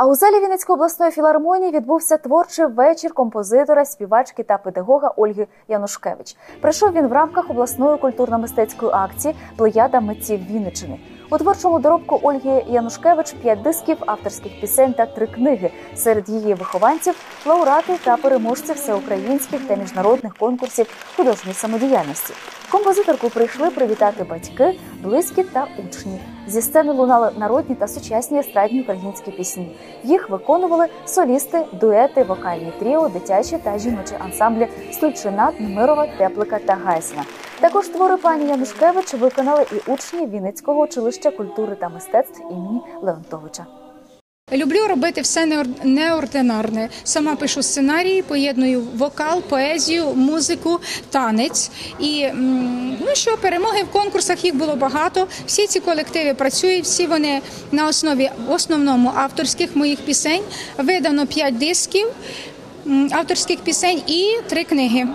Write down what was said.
А у залі Вінницької обласної філармонії відбувся творчий вечір композитора, співачки та педагога Ольги Янушкевич. Прийшов він в рамках обласної культурно-мистецької акції Плеяда митців Вінничини. У творчому доробку Ольги Янушкевич п'ять дисків авторських пісень та три книги. Серед її вихованців лауреати та переможці всеукраїнських та міжнародних конкурсів художньої самодіяльності. Композиторку прийшли привітати батьки, близькі та учні. Зі сцени лунали народні та сучасні естрадні українські пісні. Їх виконували солісти, дуети, вокальні тріо, дитячі та жіночі ансамблі Стульчина, Немирова, Теплика та Гайсна. Також твори пані Янушкевич виконали і учні Вінницького училища культури та мистецтв імені Леонтовича. Люблю робити все неор- неординарне. Сама пишу сценарії, поєдную вокал, поезію, музику, танець. І ну що, перемоги в конкурсах їх було багато. Всі ці колективи працюють, всі вони на основі в основному авторських моїх пісень. Видано п'ять дисків авторських пісень і три книги.